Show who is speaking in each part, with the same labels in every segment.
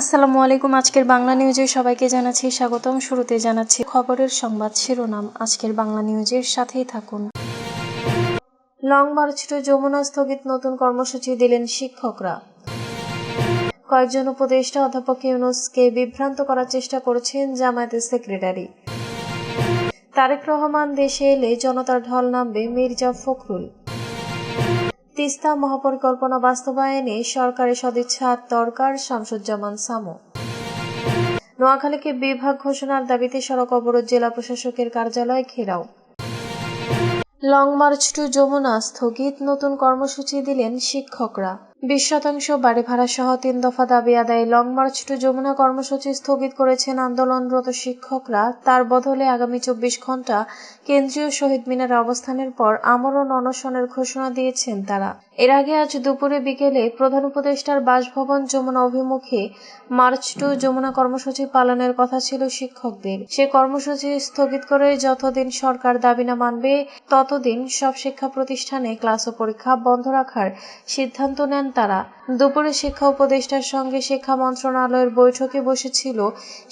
Speaker 1: আসসালামু আলাইকুম আজকের বাংলা নিউজে সবাইকে জানাচ্ছি স্বাগতম শুরুতে জানাচ্ছি খবরের সংবাদ শিরোনাম আজকের বাংলা নিউজের সাথেই থাকুন লং মার্চ টু যমুনা স্থগিত নতুন কর্মসূচি দিলেন শিক্ষকরা কয়েকজন উপদেষ্টা অধ্যাপক ইউনুসকে বিভ্রান্ত করার চেষ্টা করছেন জামায়াতের সেক্রেটারি তারেক রহমান দেশে এলে জনতার ঢল নামবে মির্জা ফখরুল তিস্তা মহাপরিকল্পনা বাস্তবায়নে সরকারের সদিচ্ছা দরকার শামসুজ্জামান সামু নোয়াখালীকে বিভাগ ঘোষণার দাবিতে সড়ক অবরোধ জেলা প্রশাসকের কার্যালয় ঘেরাও লং মার্চ টু যমুনা স্থগিত নতুন কর্মসূচি দিলেন শিক্ষকরা বিশ শতাংশ বাড়ি ভাড়া সহ তিন দফা দাবি আদায় লং মার্চ টু যমুনা কর্মসূচি স্থগিত করেছেন আন্দোলনরত শিক্ষকরা তার বদলে আগামী চব্বিশ ঘন্টা কেন্দ্রীয় শহীদ মিনার অবস্থানের পর আমরণ অনশনের ঘোষণা দিয়েছেন তারা এর আগে আজ দুপুরে বিকেলে প্রধান উপদেষ্টার বাসভবন যমুনা অভিমুখে মার্চ টু যমুনা কর্মসূচি পালনের কথা ছিল শিক্ষকদের সে কর্মসূচি স্থগিত করে যতদিন সরকার দাবি না মানবে ততদিন সব শিক্ষা প্রতিষ্ঠানে ক্লাস ও পরীক্ষা বন্ধ রাখার সিদ্ধান্ত নেন তারা দুপুরে শিক্ষা উপদেষ্টার সঙ্গে শিক্ষা মন্ত্রণালয়ের বৈঠকে বসেছিল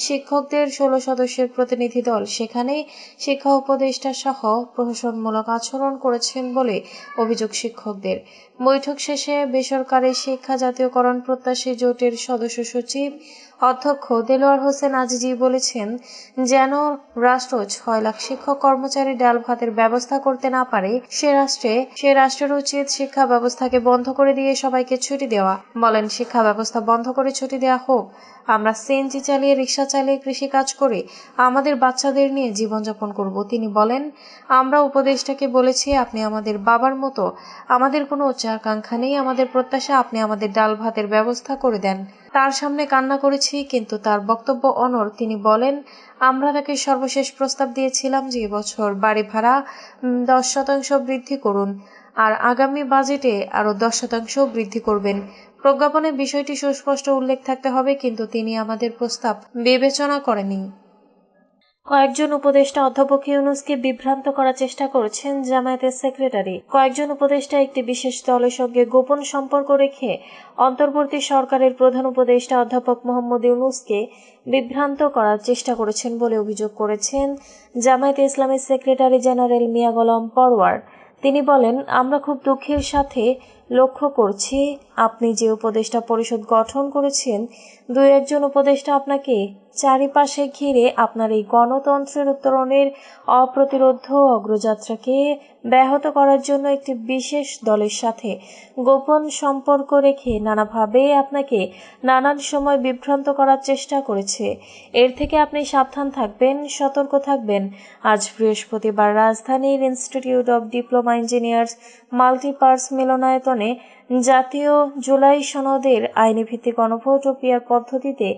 Speaker 1: শিক্ষকদের ষোলো সদস্যের প্রতিনিধি দল সেখানেই শিক্ষা উপদেষ্টা সহ প্রশাসনমূলক আচরণ করেছেন বলে অভিযোগ শিক্ষকদের বৈঠক শেষে বেসরকারি শিক্ষা জাতীয়করণ প্রত্যাশী জোটের সদস্য সচিব অধ্যক্ষ দেলোয়ার হোসেন আজিজি বলেছেন যেন রাষ্ট্র ছয় লাখ শিক্ষক কর্মচারী ডাল ভাতের ব্যবস্থা করতে না পারে সে রাষ্ট্রে সে রাষ্ট্রের উচিত শিক্ষা ব্যবস্থাকে বন্ধ করে দিয়ে সবাই সবাইকে ছুটি দেওয়া বলেন শিক্ষা ব্যবস্থা বন্ধ করে ছুটি দেওয়া হোক আমরা সিএনজি চালিয়ে রিক্সা চালিয়ে কৃষি কাজ করে আমাদের বাচ্চাদের নিয়ে জীবনযাপন করব তিনি বলেন আমরা উপদেষ্টাকে বলেছি আপনি আমাদের বাবার মতো আমাদের কোনো উচ্চাকাঙ্ক্ষা নেই আমাদের প্রত্যাশা আপনি আমাদের ডাল ভাতের ব্যবস্থা করে দেন তার সামনে কান্না করেছি কিন্তু তার বক্তব্য অনর তিনি বলেন আমরা তাকে সর্বশেষ প্রস্তাব দিয়েছিলাম যে বছর বাড়ি ভাড়া দশ শতাংশ বৃদ্ধি করুন আর আগামী বাজেটে আরও দশ শতাংশ বৃদ্ধি করবেন প্রজ্ঞাপনে বিষয়টি সুস্পষ্ট উল্লেখ থাকতে হবে কিন্তু তিনি আমাদের প্রস্তাব বিবেচনা করেনি কয়েকজন উপদেষ্টা অধ্যাপক ইউনুসকে বিভ্রান্ত করার চেষ্টা করেছেন জামায়াতের সেক্রেটারি কয়েকজন উপদেষ্টা একটি বিশেষ দলের সঙ্গে গোপন সম্পর্ক রেখে অন্তর্বর্তী সরকারের প্রধান উপদেষ্টা অধ্যাপক মোহাম্মদ ইউনুসকে বিভ্রান্ত করার চেষ্টা করেছেন বলে অভিযোগ করেছেন জামায়াতে ইসলামের সেক্রেটারি জেনারেল মিয়া গোলাম পরওয়ার তিনি বলেন আমরা খুব দুঃখের সাথে লক্ষ্য করছি আপনি যে উপদেষ্টা পরিষদ গঠন করেছেন দু একজন উপদেষ্টা আপনাকে চারিপাশে ঘিরে আপনার এই গণতন্ত্রের উত্তরণের অপ্রতিরোধ অগ্রযাত্রাকে ব্যাহত করার জন্য একটি বিশেষ দলের সাথে গোপন সম্পর্ক রেখে নানাভাবে আপনাকে নানান সময় বিভ্রান্ত করার চেষ্টা করেছে এর থেকে আপনি সাবধান থাকবেন সতর্ক থাকবেন আজ বৃহস্পতিবার রাজধানীর institute of diploma engineers multipurpose মিলনায়তন কারণে জাতীয় জুলাই সনদের আইনি ভিত্তিক গণভোট ও পিয়ার পদ্ধতিতে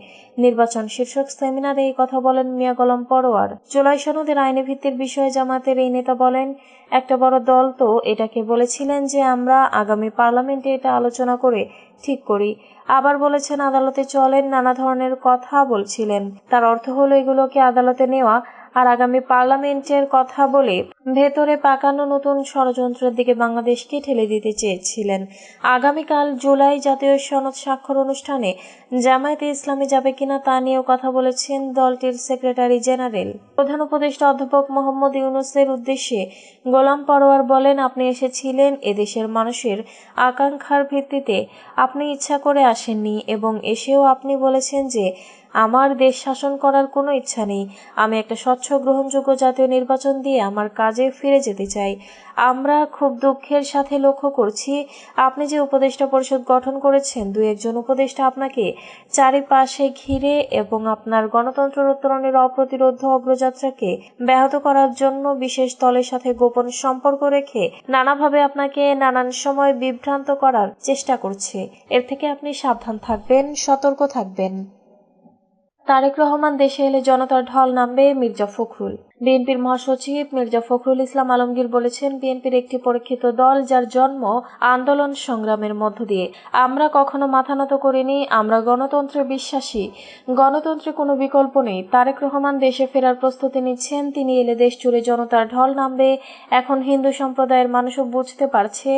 Speaker 1: নির্বাচন শীর্ষক সেমিনারে এই কথা বলেন মিয়া গলম পরোয়ার জুলাই সনদের আইনি ভিত্তির বিষয়ে জামাতের এই নেতা বলেন একটা বড় দল তো এটাকে বলেছিলেন যে আমরা আগামী পার্লামেন্টে এটা আলোচনা করে ঠিক করি আবার বলেছেন আদালতে চলেন নানা ধরনের কথা বলছিলেন তার অর্থ হলো এগুলোকে আদালতে নেওয়া আর আগামী পার্লামেন্টের কথা বলে ভেতরে পাকানো নতুন ষড়যন্ত্রের দিকে বাংলাদেশকে ঠেলে দিতে চেয়েছিলেন আগামীকাল জুলাই জাতীয় সনদ স্বাক্ষর অনুষ্ঠানে জামায়াতে ইসলামী যাবে কিনা তা নিয়েও কথা বলেছেন দলটির সেক্রেটারি জেনারেল প্রধান উপদেষ্টা অধ্যাপক মোহাম্মদ ইউনুসের উদ্দেশ্যে গোলাম পরোয়ার বলেন আপনি এসেছিলেন এদেশের মানুষের আকাঙ্ক্ষার ভিত্তিতে আপনি ইচ্ছা করে আসেননি এবং এসেও আপনি বলেছেন যে আমার দেশ শাসন করার কোনো ইচ্ছা নেই আমি একটা স্বচ্ছ গ্রহণযোগ্য জাতীয় নির্বাচন দিয়ে আমার কাজে ফিরে যেতে চাই আমরা খুব দুঃখের সাথে লক্ষ্য করছি আপনি যে উপদেষ্টা পরিষদ গঠন করেছেন দু একজন উপদেষ্টা আপনাকে চারিপাশে ঘিরে এবং আপনার গণতন্ত্র উত্তরণের অপ্রতিরোধ অগ্রযাত্রাকে ব্যাহত করার জন্য বিশেষ দলের সাথে গোপন সম্পর্ক রেখে নানাভাবে আপনাকে নানান সময় বিভ্রান্ত করার চেষ্টা করছে এর থেকে আপনি সাবধান থাকবেন সতর্ক থাকবেন তারেক রহমান দেশে এলে জনতার ঢল নামবে মির্জা ফখরুল বিএনপির মহাসচিব মির্জা ফখরুল ইসলাম আলমগীর বলেছেন বিএনপির একটি পরীক্ষিত দল যার জন্ম আন্দোলন সংগ্রামের মধ্য দিয়ে আমরা কখনো মাথা নত করিনি আমরা গণতন্ত্রে বিশ্বাসী গণতন্ত্রে কোনো বিকল্প নেই তারেক রহমান দেশে ফেরার প্রস্তুতি নিচ্ছেন তিনি এলে দেশ জুড়ে জনতার ঢল নামবে এখন হিন্দু সম্প্রদায়ের মানুষও বুঝতে পারছে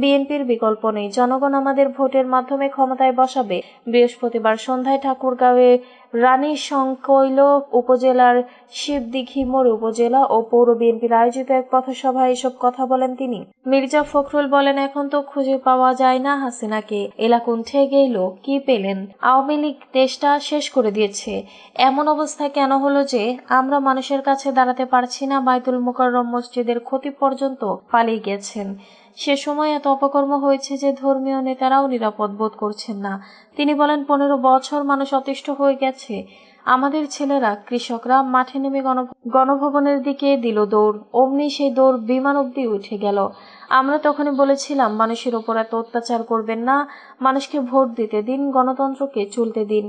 Speaker 1: বিএনপির বিকল্প নেই জনগণ আমাদের ভোটের মাধ্যমে ক্ষমতায় বসাবে বৃহস্পতিবার সন্ধ্যায় ঠাকুরগাঁওয়ে রানী সংকৈল উপজেলার শিবদিঘি শহর উপজেলা ও পৌর বিএনপির আয়োজিত এক পথসভায় এসব কথা বলেন তিনি মির্জা ফখরুল বলেন এখন তো খুঁজে পাওয়া যায় না হাসিনাকে কুণ্ঠে গেল কি পেলেন আওয়ামী লীগ দেশটা শেষ করে দিয়েছে এমন অবস্থা কেন হলো যে আমরা মানুষের কাছে দাঁড়াতে পারছি না বাইতুল মোকাররম মসজিদের ক্ষতি পর্যন্ত পালিয়ে গেছেন সে সময় এত অপকর্ম হয়েছে যে ধর্মীয় নেতারাও নিরাপদ বোধ করছেন না তিনি বলেন পনেরো বছর মানুষ অতিষ্ঠ হয়ে গেছে আমাদের ছেলেরা কৃষকরা মাঠে নেমে গণভবনের দিকে দিল দৌড় অমনি সেই দৌড় বিমান অব্দি উঠে গেল আমরা তখনই বলেছিলাম মানুষের ওপর এত অত্যাচার করবেন না মানুষকে ভোট দিতে দিন গণতন্ত্রকে চলতে দিন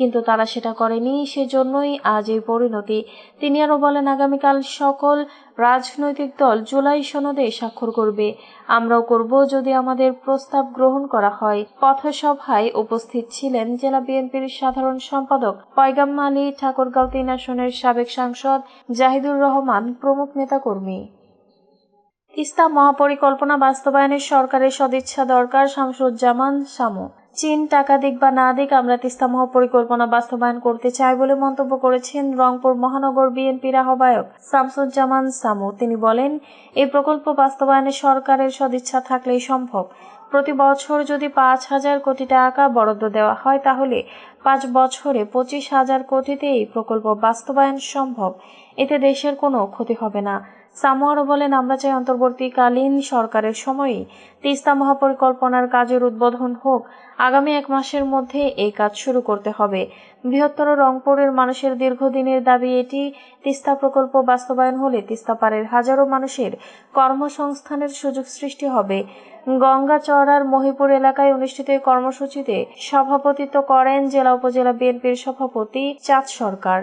Speaker 1: কিন্তু তারা সেটা করেনি সেজন্যই আজ এই পরিণতি তিনি আরও বলেন আগামীকাল সকল রাজনৈতিক দল জুলাই সনদে স্বাক্ষর করবে আমরাও করব যদি আমাদের প্রস্তাব গ্রহণ করা হয় পথসভায় উপস্থিত ছিলেন জেলা বিএনপির সাধারণ সম্পাদক পয়গাম আলী ঠাকুরগাঁও তিন আসনের সাবেক সাংসদ জাহিদুর রহমান প্রমুখ নেতাকর্মী তিস্তা মহাপরিকল্পনা বাস্তবায়নের সরকারের সদিচ্ছা দরকার শামসুজ্জামান সামু চীন টাকা দিক বা না দিক আমরা তিস্তা মহাপরিকল্পনা বাস্তবায়ন করতে চাই বলে মন্তব্য করেছেন রংপুর মহানগর বিএনপির আহ্বায়ক শামসুজ্জামান সামু তিনি বলেন এই প্রকল্প বাস্তবায়নে সরকারের সদিচ্ছা থাকলেই সম্ভব প্রতি বছর যদি পাঁচ হাজার কোটি টাকা বরাদ্দ দেওয়া হয় তাহলে পাঁচ বছরে পঁচিশ হাজার কোটিতে এই প্রকল্প বাস্তবায়ন সম্ভব এতে দেশের কোনো ক্ষতি হবে না সামোয়ারও বলেন আমরা চাই অন্তর্বর্তীকালীন সরকারের সময়ই তিস্তা মহাপরিকল্পনার কাজের উদ্বোধন হোক আগামী এক মাসের মধ্যে এই কাজ শুরু করতে হবে বৃহত্তর রংপুরের মানুষের দীর্ঘদিনের দাবি এটি তিস্তা প্রকল্প বাস্তবায়ন হলে তিস্তাপাড়ের হাজারো মানুষের কর্মসংস্থানের সুযোগ সৃষ্টি হবে গঙ্গাচড়ার মহিপুর এলাকায় অনুষ্ঠিত এই কর্মসূচিতে সভাপতিত্ব করেন জেলা উপজেলা বিএনপির সভাপতি চাঁদ সরকার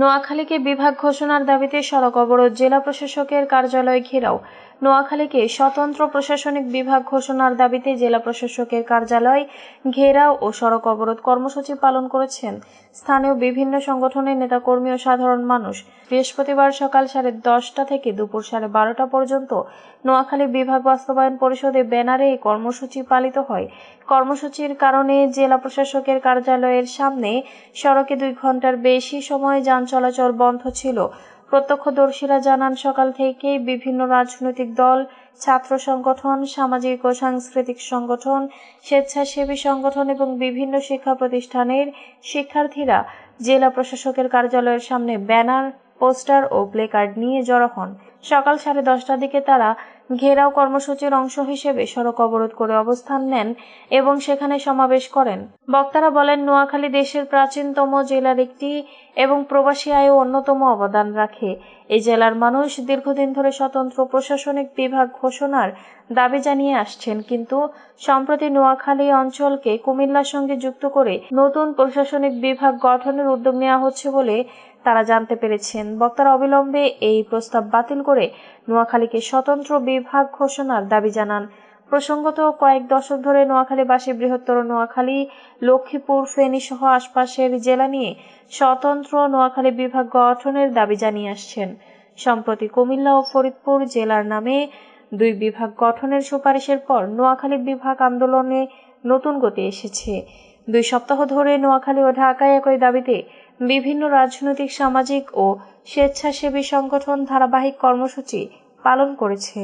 Speaker 1: নোয়াখালীকে বিভাগ ঘোষণার দাবিতে সড়ক অবরোধ জেলা প্রশাসকের কার্যালয় ঘেরাও নোয়াখালীকে স্বতন্ত্র প্রশাসনিক বিভাগ ঘোষণার দাবিতে জেলা প্রশাসকের কার্যালয় ঘেরাও ও সড়ক অবরোধ কর্মসূচি পালন করেছেন স্থানীয় বিভিন্ন সংগঠনের নেতাকর্মী ও সাধারণ মানুষ বৃহস্পতিবার সকাল সাড়ে দশটা থেকে দুপুর সাড়ে বারোটা পর্যন্ত নোয়াখালী বিভাগ বাস্তবায়ন পরিষদে ব্যানারে এই কর্মসূচি পালিত হয় কর্মসূচির কারণে জেলা প্রশাসকের কার্যালয়ের সামনে সড়কে দুই ঘন্টার বেশি সময় যান চলাচল বন্ধ ছিল প্রত্যক্ষদর্শীরা জানান সকাল থেকেই বিভিন্ন রাজনৈতিক দল ছাত্র সংগঠন সামাজিক ও সাংস্কৃতিক সংগঠন স্বেচ্ছাসেবী সংগঠন এবং বিভিন্ন শিক্ষা প্রতিষ্ঠানের শিক্ষার্থীরা জেলা প্রশাসকের কার্যালয়ের সামনে ব্যানার পোস্টার ও প্লেকার্ড নিয়ে জড়ো হন সকাল সাড়ে দশটার দিকে তারা ঘেরাও কর্মসূচির অংশ হিসেবে সড়ক অবরোধ করে অবস্থান নেন এবং সেখানে সমাবেশ করেন বক্তারা বলেন নোয়াখালী দেশের প্রাচীনতম জেলার একটি এবং প্রবাসী আয়ে অন্যতম অবদান রাখে এই জেলার মানুষ দীর্ঘদিন ধরে স্বতন্ত্র প্রশাসনিক বিভাগ ঘোষণার দাবি জানিয়ে আসছেন কিন্তু সম্প্রতি নোয়াখালী অঞ্চলকে কুমিল্লার সঙ্গে যুক্ত করে নতুন প্রশাসনিক বিভাগ গঠনের উদ্যোগ নেওয়া হচ্ছে বলে তারা জানতে পেরেছেন বক্তারা অবিলম্বে এই প্রস্তাব বাতিল করে নোয়াখালীকে স্বতন্ত্র বিভাগ ঘোষণার দাবি জানান প্রসঙ্গত কয়েক দশক ধরে নোয়াখালীবাসী বৃহত্তর নোয়াখালী লক্ষ্মীপুর ফেনী সহ আশপাশের জেলা নিয়ে স্বতন্ত্র নোয়াখালী বিভাগ গঠনের দাবি জানিয়ে আসছেন সম্প্রতি কুমিল্লা ও ফরিদপুর জেলার নামে দুই বিভাগ গঠনের সুপারিশের পর নোয়াখালী বিভাগ আন্দোলনে নতুন গতি এসেছে দুই সপ্তাহ ধরে নোয়াখালী ও ঢাকায় একই দাবিতে বিভিন্ন রাজনৈতিক সামাজিক ও স্বেচ্ছাসেবী সংগঠন ধারাবাহিক কর্মসূচি পালন করেছে